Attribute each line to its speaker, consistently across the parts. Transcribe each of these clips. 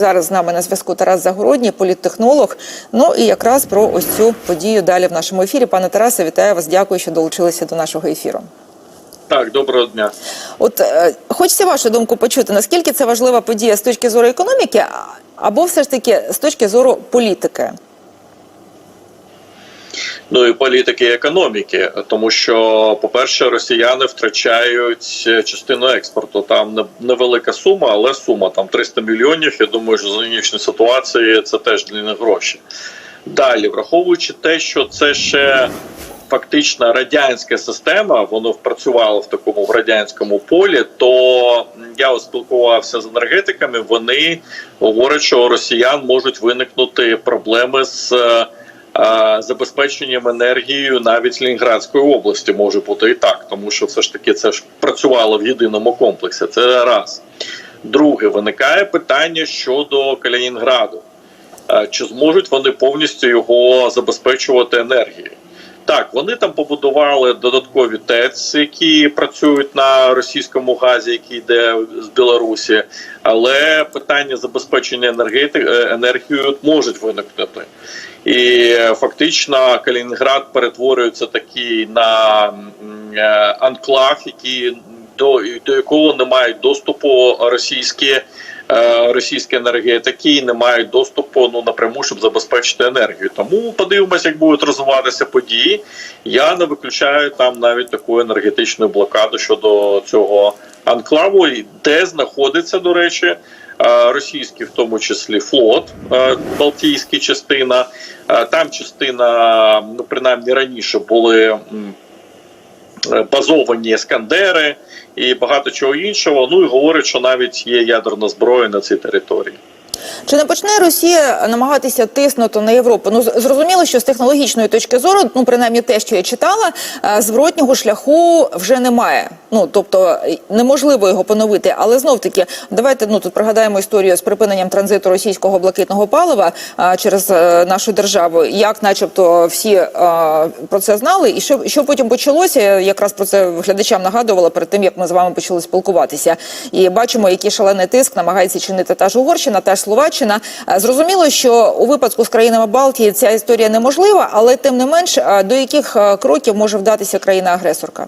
Speaker 1: Зараз з нами на зв'язку Тарас Загородній, політтехнолог. Ну і якраз про ось цю подію далі в нашому ефірі. Пане Тарасе, вітаю вас. Дякую, що долучилися до нашого ефіру.
Speaker 2: Так, доброго дня.
Speaker 1: От е, хочеться вашу думку почути. Наскільки це важлива подія з точки зору економіки, або все ж таки з точки зору політики?
Speaker 2: Ну і політики і економіки, тому що, по-перше, росіяни втрачають частину експорту. Там невелика сума, але сума там 300 мільйонів. Я думаю, що за нинішньої ситуації це теж для них гроші. Далі, враховуючи те, що це ще фактично радянська система, воно впрацювало в такому в радянському полі. То я спілкувався з енергетиками. Вони говорять, що у росіян можуть виникнути проблеми з. Забезпеченням енергією навіть Лінградської області може бути і так, тому що все ж таки це ж працювало в єдиному комплексі. Це раз. Друге, виникає питання щодо Калінінграду. Чи зможуть вони повністю його забезпечувати енергією? Так, вони там побудували додаткові ТЕЦ, які працюють на російському газі, який йде з Білорусі, але питання забезпечення енергети... е, енергією можуть виникнути. І фактично Калінінград перетворюється такий на е, анклав, який до, до якого не мають доступу російські. Е, Російські енергетики не мають доступу ну напряму, щоб забезпечити енергію. Тому подивимося, як будуть розвиватися події. Я не виключаю там навіть таку енергетичну блокаду щодо цього анклаву, де знаходиться, до речі, е, російський, в тому числі флот, е, Балтійський частина. Там частина, ну принаймні раніше були. Е, Базовані ескандери і багато чого іншого. Ну і говорить, що навіть є ядерна зброя на цій території.
Speaker 1: Чи не почне Росія намагатися тиснути на Європу? Ну зрозуміло, що з технологічної точки зору, ну принаймні те, що я читала, е, зворотнього шляху вже немає. Ну тобто е, неможливо його поновити. Але знов таки, давайте ну тут пригадаємо історію з припиненням транзиту російського блакитного палива е, через е, нашу державу. Як, начебто, всі е, про це знали, і що, що потім почалося? Я Якраз про це глядачам нагадувала перед тим, як ми з вами почали спілкуватися. І бачимо, який шалений тиск намагається чинити та ж Угорщина, та ж Словаччина. Е, Зрозуміло, що у випадку з країнами Балтії ця історія неможлива, але тим не менш, е, до яких е, кроків може вдатися країна-агресорка?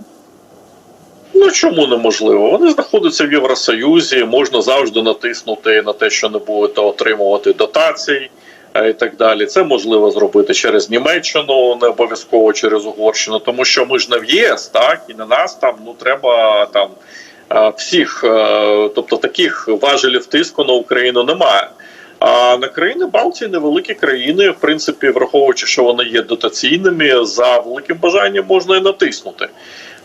Speaker 2: Ну чому неможливо? Вони знаходяться в Євросоюзі, можна завжди натиснути на те, що не будете отримувати дотацій. І так далі, це можливо зробити через Німеччину, не обов'язково через Угорщину, тому що ми ж не в ЄС, так і на нас там ну треба там всіх, тобто таких важелів тиску на Україну немає. А на країни Балтії невеликі країни, в принципі, враховуючи, що вони є дотаційними, за великим бажанням можна і натиснути.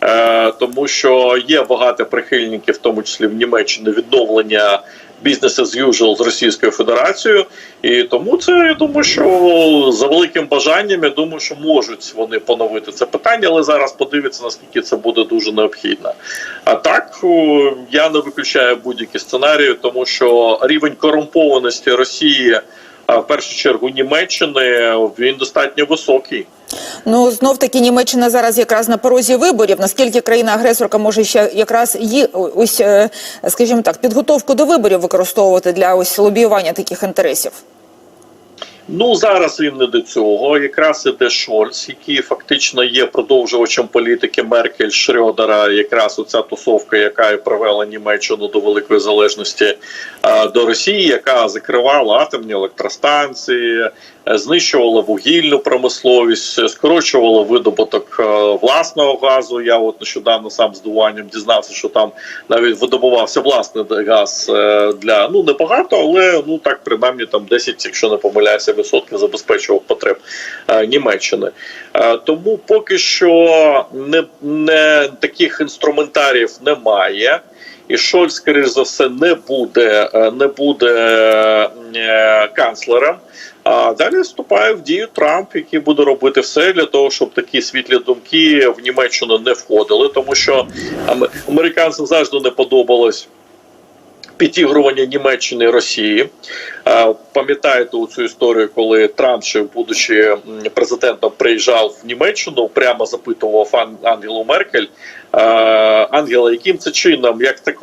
Speaker 2: Е, тому що є багато прихильників, в тому числі в Німеччині, відновлення бізнес as usual з Російською Федерацією, і тому це я думаю, що за великим бажанням я думаю, що можуть вони поновити це питання, але зараз подивиться наскільки це буде дуже необхідно. А так я не виключаю будь-які сценарії, тому що рівень корумпованості Росії. В першу чергу Німеччини він достатньо високий.
Speaker 1: Ну знов таки Німеччина зараз якраз на порозі виборів. Наскільки країна-агресорка може ще якраз її ось, е, скажімо так, підготовку до виборів використовувати для ось лобіювання таких інтересів?
Speaker 2: Ну зараз він не до цього. Якраз іде Шольц, який фактично є продовжувачем політики Меркель Шрьодера, Якраз оця тусовка, яка і привела Німеччину до великої залежності е, до Росії, яка закривала атомні електростанції, знищувала вугільну промисловість, е, скорочувала видобуток е, власного газу. Я от нещодавно сам з дізнався, що там навіть видобувався власний газ е, для ну небагато, але ну так принаймні там 10, якщо не помиляюся, відсотків забезпечував потреб е, Німеччини. Е, Тому поки що не, не таких інструментаріїв немає. І Шольц, скоріш за все, не буде, е, не буде е, канцлером. А далі вступає в дію Трамп, який буде робити все для того, щоб такі світлі думки в Німеччину не входили, тому що американцям завжди не подобалось. Підігрування Німеччини і Росії. Пам'ятаєте цю історію, коли Трамп, ще будучи президентом, приїжджав в Німеччину, прямо запитував Ангелу Меркель. Ангела, яким це чином, як так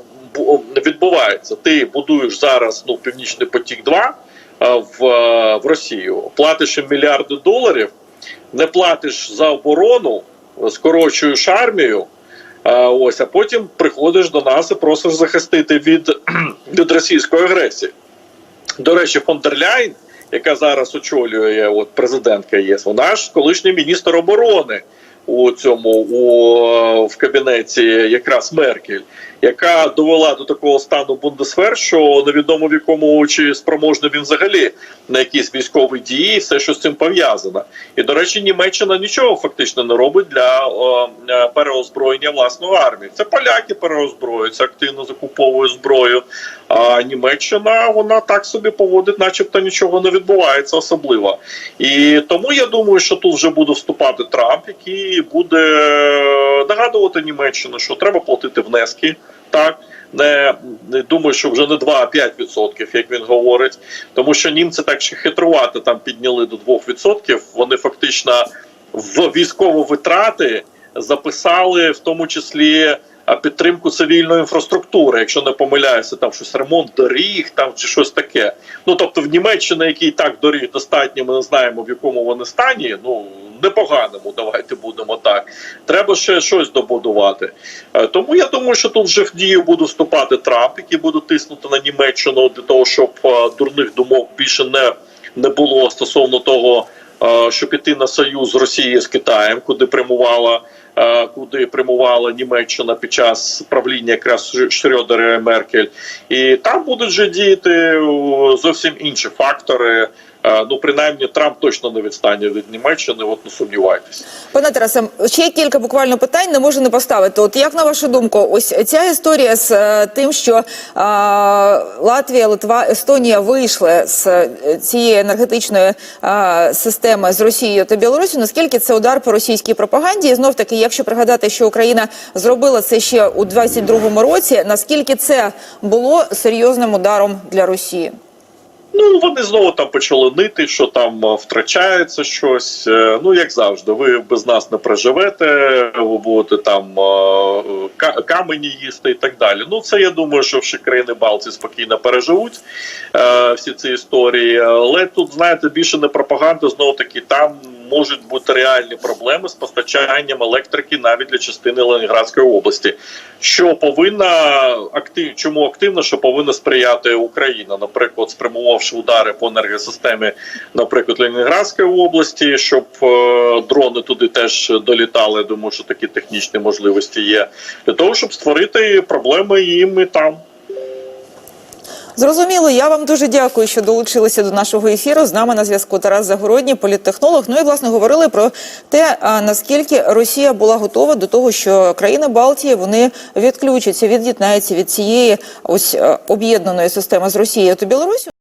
Speaker 2: відбувається. Ти будуєш зараз ну Північний потік 2 в, е, в Росію, платиш їм мільярди доларів, не платиш за оборону, скорочуєш армію. А, ось, а потім приходиш до нас і просиш захистити від, від російської агресії. До речі, фон дер Ляйн, яка зараз очолює от президентка ЄС, вона ж колишній міністр оборони у цьому у, в кабінеті якраз Меркель, яка довела до такого стану Бундесвер, що невідомо в якому чи спроможний він взагалі на якісь військові дії, все, що з цим пов'язано. І до речі, Німеччина нічого фактично не робить для о, е, переозброєння власної армії. Це поляки переозброюються, активно закуповують зброю. А Німеччина вона так собі поводить, начебто нічого не відбувається особливо. І тому я думаю, що тут вже буде вступати Трамп, який буде нагадувати Німеччину, що треба платити внески. Так не, не думаю, що вже не 2, а 5%, як він говорить. Тому що німці так ще хитрувати там підняли до 2%. Вони фактично в військові витрати записали в тому числі підтримку цивільної інфраструктури, якщо не помиляюся, там щось ремонт доріг, там чи щось таке. Ну тобто, в Німеччині, який так доріг достатньо, ми не знаємо в якому вони стані. Ну непоганому, давайте будемо так. Треба ще щось добудувати. Е, Тому я думаю, що тут вже в дію буде вступати Трамп, який буде тиснути на Німеччину для того, щоб е, дурних думок більше не, не було стосовно того. е, Щоб піти на союз з Росією з Китаєм, куди прямувала куди прямувала Німеччина під час правління якраз Шрёдера і Меркель, і там будуть вже діяти зовсім інші фактори. Е, Ну, принаймні, Трамп точно не відстане від Німеччини. От не сумнівайтесь.
Speaker 1: Пане Тарасе, ще кілька буквально питань не можу не поставити. От як на вашу думку, ось ця історія з е, тим, що е, Латвія, Литва, Естонія вийшли з е, цієї енергетичної е, системи з Росією та Білорусі, наскільки це удар по російській пропаганді? І знов таки, якщо пригадати, що Україна зробила це ще у 22-му році, наскільки це було серйозним ударом для Росії?
Speaker 2: Ну вони знову там почали нити, що там е, втрачається щось. Е, Ну як завжди, ви без нас не проживете, ви будете там е, камені їсти і так далі. Ну це я думаю, що всі країни Балтії спокійно переживуть всі ці історії. Але тут знаєте більше не пропаганда, знову таки там. Можуть бути реальні проблеми з постачанням електрики навіть для частини Ленінградської області, що повинна актив, чому активно, що повинна сприяти Україна, наприклад, спрямувавши удари по енергосистемі, наприклад, Ленінградської області, щоб е, дрони туди теж долітали. Я думаю, що такі технічні можливості є для того, щоб створити проблеми їм і там.
Speaker 1: Зрозуміло, я вам дуже дякую, що долучилися до нашого ефіру. З нами на зв'язку Тарас Загородній, політтехнолог. Ну і власне говорили про те, наскільки Росія була готова до того, що країни Балтії вони відключаться, від'єднаються від цієї ось е, об'єднаної системи з Росією та Білорусі.